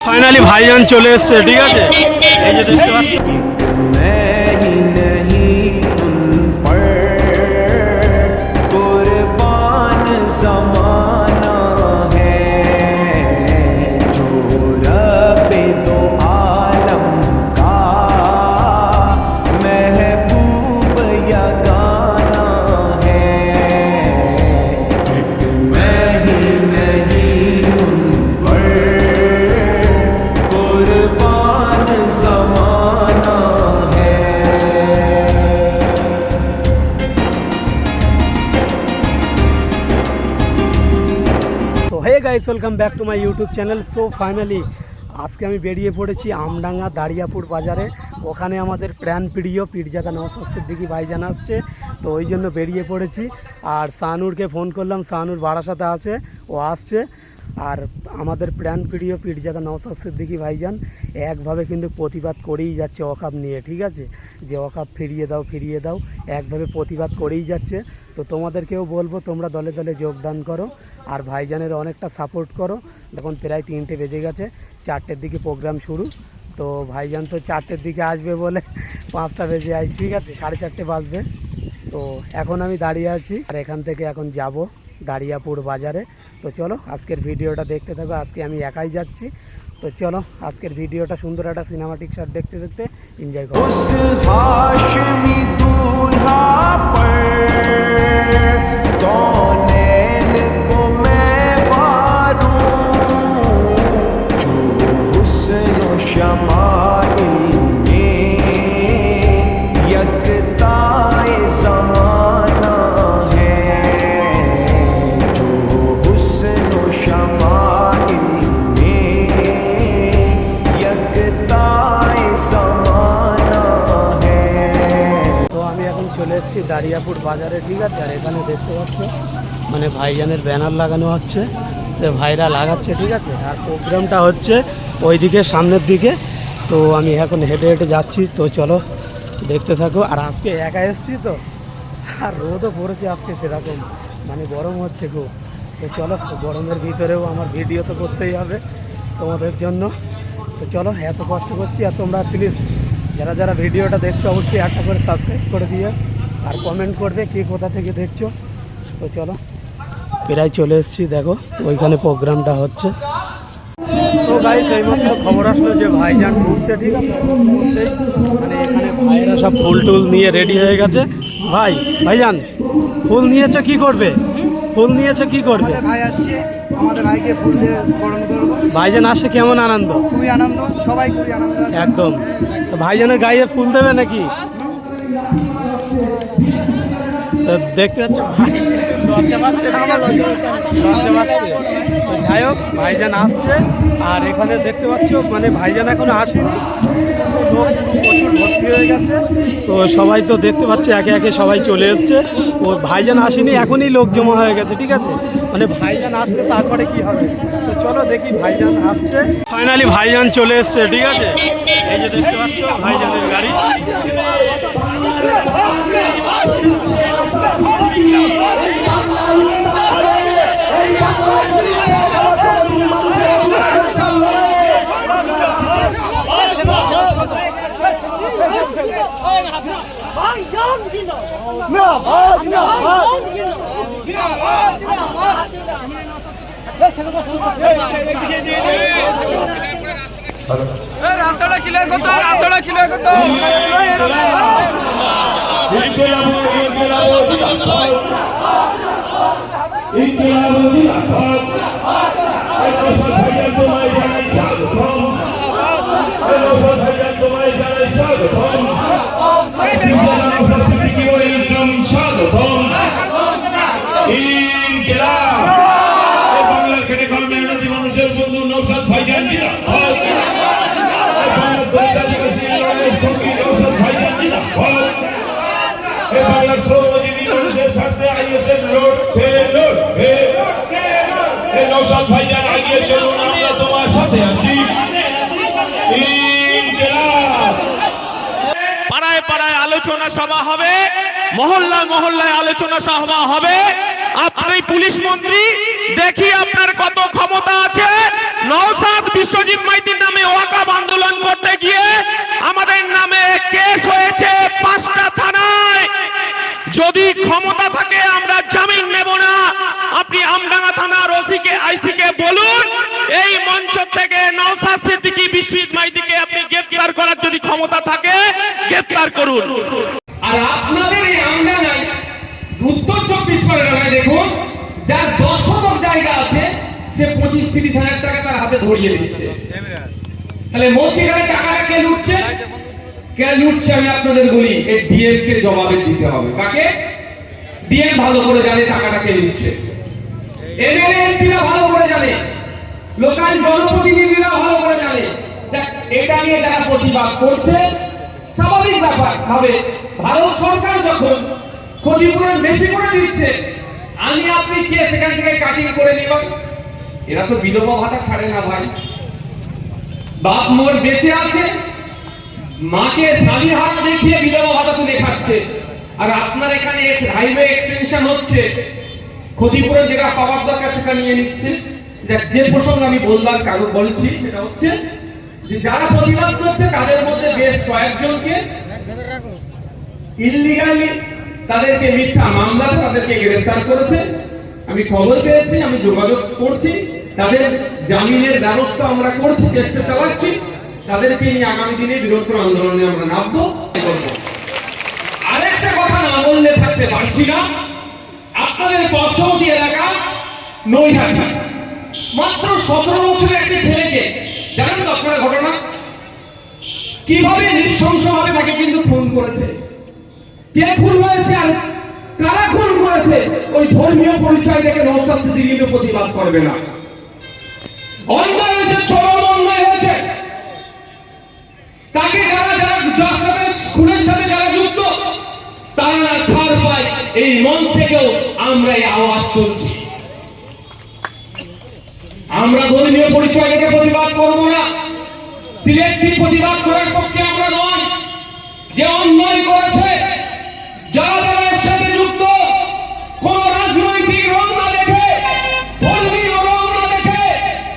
Finally ভাইজান চলে এসছে ঠিক আছে? এই যে দেখতে পাচ্ছ guys welcome back to my YouTube channel so finally আজকে আমি বেরিয়ে পড়েছি আমডাঙ্গা দাঁড়িয়াপুর বাজারে। ওখানে আমাদের প্রাণ প্রিয় পীরজাদা নওসাদ সিদ্দিকি ভাইজান আসছে। তো ওই জন্য বেরিয়ে পড়েছি। আর শাহানুরকে ফোন করলাম শাহানুর বারাসাতে আছে, ও আসছে। আর আমাদের প্রাণ প্রিয় পীরজাদা নওসাদ সিদ্দিকি ভাইজান একভাবে কিন্তু প্রতিবাদ করেই যাচ্ছে অকাপ নিয়ে, ঠিক আছে? যে অকাপ ফিরিয়ে দাও ফিরিয়ে দাও, একভাবে প্রতিবাদ করেই যাচ্ছে। তো তোমাদেরকেও বলব, তোমরা দলে দলে যোগদান করো আর ভাইজানের অনেকটা সাপোর্ট করো। এখন প্রায় তিনটে বেজে গেছে, চারটের দিকে প্রোগ্রাম শুরু। তো ভাইজান তো চারটের দিকে আসবে বলে পাঁচটা বেজে আই ঠিক আছে, সাড়ে চারটে বাজবে। তো এখন আমি দাঁড়িয়ে আছি আর এখান থেকে এখন যাব দাঁড়িয়াপুর বাজারে। তো চলো, আজকের ভিডিওটা দেখতে থাকো। আজকে আমি একাই যাচ্ছি। তো চলো, আজকের ভিডিওটা সুন্দর একটা সিনেমাটিক শট দেখতে দেখতে এনজয় করো। نین گارو جو চলে এসেছি দারিয়াপুর বাজারে, ঠিক আছে? আর এখানে দেখতে পাচ্ছ মানে ভাইজানের ব্যানার লাগানো হচ্ছে, তো ভাইরা লাগাচ্ছে, ঠিক আছে? আর প্রোগ্রামটা হচ্ছে ওইদিকে, সামনের দিকে। তো আমি এখন হেঁটে হেঁটে যাচ্ছি, তো চলো দেখতে থাকো। আর আজকে একা এসেছি তো, আর রোদও পড়েছে আজকে সেরকম মানে গরম হচ্ছে খুব। তো চলো, গরমের ভিতরেও আমার ভিডিও তো করতেই হবে তোমাদের জন্য। তো চলো, এত কষ্ট করছি, আর তোমরা প্লিজ যারা যারা ভিডিওটা দেখছ, অবশ্যই একটা করে সাবস্ক্রাইব করে দিও। আর কমেন্ট করবে কে কোথা থেকে দেখছ? তো চলো। প্রায় চলে এসেছি দেখো ওইখানে প্রোগ্রামটা হচ্ছে। গাইস এইমাত্র খবর আসলো যে ভাইজান ঘুরছে ঠিক আছে? মানে এখানে ভাইয়েরা সব ফুল টুল নিয়ে রেডি হয়ে গেছে। ভাই ভাইজান ফুল নিয়েছো কি করবে? ফুল নিয়েছো কি করবে? ভাই আসছে আমাদের ভাইকে ফুল দিয়ে বরণ করব। ভাইজান আসে কেমন আনন্দ? খুবই আনন্দ সবাই খুবই আনন্দ একদম। তো ভাইজানের গায়ে ফুল দেবে নাকি? তো দেখতে পাচ্ছ তো যাই হোক, ভাইজান আসছে। আর এখানে দেখতে পাচ্ছ মানে ভাইজান এখনও আসেনি। ভর্তি হয়ে গেছে। তো সবাই তো দেখতে পাচ্ছে, একে একে সবাই চলে এসছে। ও ভাইজান আসেনি, এখনই লোক জমা হয়ে গেছে, ঠিক আছে? মানে ভাইজান আসলে তারপরে কি হবে? তো চলো দেখি ভাইজান আসছে। ফাইনালি ভাইজান চলে এসছে, ঠিক আছে? এই যে দেখতে পাচ্ছ, ভাইজানের গাড়ি। রাস্তাটা ক্লিয়ার করতে রাস্তাটা ক্লিয়ার করতে আলোচনা সভা হবে, মহল্লায় মহল্লায় আলোচনা সভা হবে। আপনি পুলিশ মন্ত্রী, দেখি আপনার কত ক্ষমতা আছে। নওসাদ বিশ্বজিৎ মাইতির নামে ওয়াকাব আন্দোলন করতে গিয়ে আমাদের নামে কেস হয়েছে পাঁচটা থানায়। যদি ক্ষমতা থাকে আমরা জামিন নেব না আপনি আমডাঙ্গা থানার ওসিকে আইসিকে বলুন এই মঞ্চ থেকে নওসাদ সিদ্দিকী বিশ্বজিৎ মাইতিকে আপনি গ্রেফতার করার যদি ক্ষমতা গ্রেফতার করুন। আর আপনাদের এই আমডাঙ্গায় উত্তর চব্বিশ পরগনায় দেখুন, যার দশ শতক জায়গা আছে, সে পঁচিশ, তিরিশ হাজার টাকা তার হাতে ধরিয়ে দিচ্ছে। তাহলে মধ্যিখানে টাকাটা কে লুটছে? কে লুটছে আমি আপনাদের বলি, এই ডিএম কে জবাবে দিতে হবে। কাকে? ডিএম ভালো করে জানে টাকাটা কে লুটছে। এমএলএ ভালো করে জানে। লোকাল জনপ্রতিনিধিরা ভালো করে জানে। এটা নিয়ে যারা প্রতিবাদ করছে স্বাভাবিক ব্যাপার। ভাবে ভারত সরকার যখন ক্ষতিপূরণ বেশি করে দিচ্ছে, আমি, আপনি কে? সেখান থেকে কাটিং করে নিব এরা তো বিধবা ভাতা ছাড়ে না ভাই। বাপ মোর বেঁচে আছে, মাকে স্বামী হারা দেখিয়ে বিধবা ভাতা তুলে খাচ্ছে। আর আপনার এখানে হাইওয়ে এক্সটেনশন হচ্ছে, ক্ষতিপূরণ যেটা পাওয়ার দরকার সেটা নিয়ে নিচ্ছে। যে প্রসঙ্গ আমি বললাম কারও বলছি, সেটা হচ্ছে যে যারা প্রতিবাদ করছে, তাদের মধ্যে বেশ কয়েকজনকে ইলিগালি তাদেরকে মিথ্যা মামলা তাদেরকে গ্রেফতার করেছে। আমি খবর পেয়েছি, আমি যোগাযোগ করছি। তাদের জামিনের ব্যবস্থা আমরা করছি, চেষ্টা চালাচ্ছি। তাদেরকে নিয়ে আগামী দিনে বৃহত্তর আন্দোলনে আমরা নামবো। আরেকটা কথা না বললে থাকতে পারছি না। আপনাদের পার্শ্ববর্তী এলাকা নৈহাটি। মাত্র সতেরো বছরের একটি ছেলেকে জানেন ঘটনা? কীভাবে তাকে কিন্তু খুন করেছে? কে খুন হয়েছে আর কারা খুন করেছে? ওই ধর্মীয় পরিচয় থেকে সিদ্দিকী কিন্তু প্রতিবাদ করবে না। অন্যায় হয়েছে চরম অন্যায় হয়েছে, তাকে যারা যারা যার সাথে খুনের সাথে যারা যুক্ত, তারা ছাড় পায়। এই মঞ্চ থেকেও আমরা এই আওয়াজ তুলছি। আমরা ধর্মীয় পরিচয় প্রতিবাদ করব না। সিলেক্টিভ প্রতিবাদ করার পক্ষে আমরা নয়? যে অন্যায় করেছে যুক্ত, কোন রং না দেখে রং না দেখে,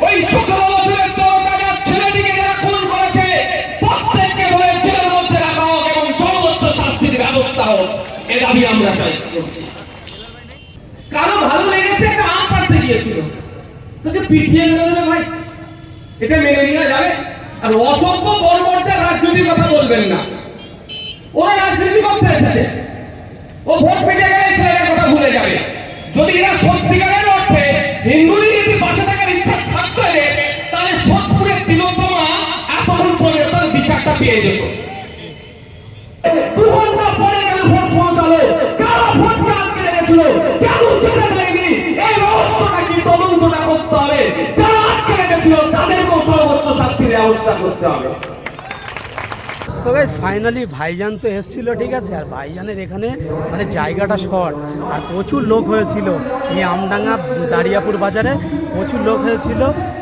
ওই রাখা এবং ব্যবস্থা আমরা কারও ভালো লেগেছে একটা আম পাড়তে গিয়েছিল? তোকে পিটিয়ে দেবে ভাই। এটা মেনে নেওয়া যাবে। আর অসভ্য বর্বরটা রাজনীতির কথা বলবেন না। ওরা রাজনীতি করতে এসেছে। ও ভোট পেটে গেলে ছেলেটার কথা ভুলে যাবে। যদি এরা সত্যিকারের অর্থে হিন্দুরই যদি পাশে থাকার ইচ্ছা থাকতো তাহলে সোদপুরের তিলোত্তমা এতক্ষণ পরে তার বিচারটা পেয়ে যেত। ব্যবস্থা করতে হবে। ফাইনালি ভাইজান তো এসেছিল, ঠিক আছে? আর ভাইজানের এখানে মানে জায়গাটা শর্ট আর প্রচুর লোক হয়েছিল। এই আমডাঙ্গা দাঁড়িয়াপুর বাজারে প্রচুর লোক হয়েছিল।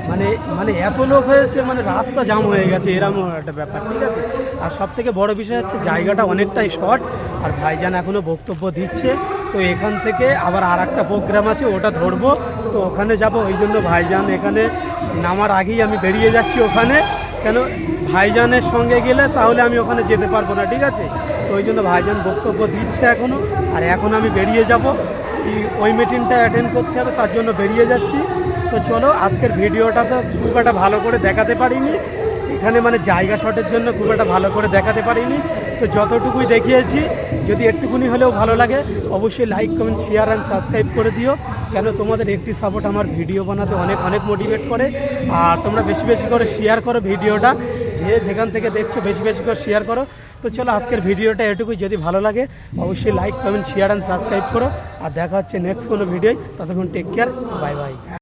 মানে মানে এত লোক হয়েছে মানে রাস্তা জাম হয়ে গেছে, এরকম একটা ব্যাপার, ঠিক আছে? আর সব থেকে বড় বিষয় হচ্ছে, জায়গাটা অনেকটাই শর্ট আর ভাইজান এখনও বক্তব্য দিচ্ছে। তো এখান থেকে আবার আর একটা প্রোগ্রাম আছে, ওটা ধরবো। তো ওখানে যাব, ওই জন্য ভাইজান এখানে নামার আগেই আমি বেরিয়ে যাচ্ছি ওখানে। কেন ভাইজানের সঙ্গে গেলে তাহলে আমি ওখানে যেতে পারব না, ঠিক আছে? তো ওই জন্য ভাইজান বক্তব্য দিচ্ছে এখনও আর এখন আমি বেরিয়ে যাব। ওই মিটিংটা অ্যাটেন্ড করতে হবে, তার জন্য বেরিয়ে যাচ্ছি। তো চলো, আজকের ভিডিওটা তো খুব একটা ভালো করে দেখাতে পারিনি। এখানে মানে জায়গা শটের জন্য খুব একটা ভালো করে দেখাতে পারিনি। তো যতটুকুই দেখিয়েছি, যদি একটুকুনি হলেও ভালো লাগে, অবশ্যই like comment share and subscribe করে দিও। কেন তোমাদের একটি সাপোর্ট আমার ভিডিও বানাতে অনেক অনেক মোটিভেট করে। আর তোমরা বেশি বেশি করে শেয়ার করো ভিডিওটা যে যেখান থেকে দেখছ, বেশি বেশি করে শেয়ার করো। তো চলো আজকের ভিডিওটা এটুকুই। যদি ভালো লাগে, অবশ্যই like comment share and subscribe করো। আর দেখা হচ্ছে নেক্সট কোনো ভিডিওয় ততক্ষণ টেক কেয়ার বাই বাই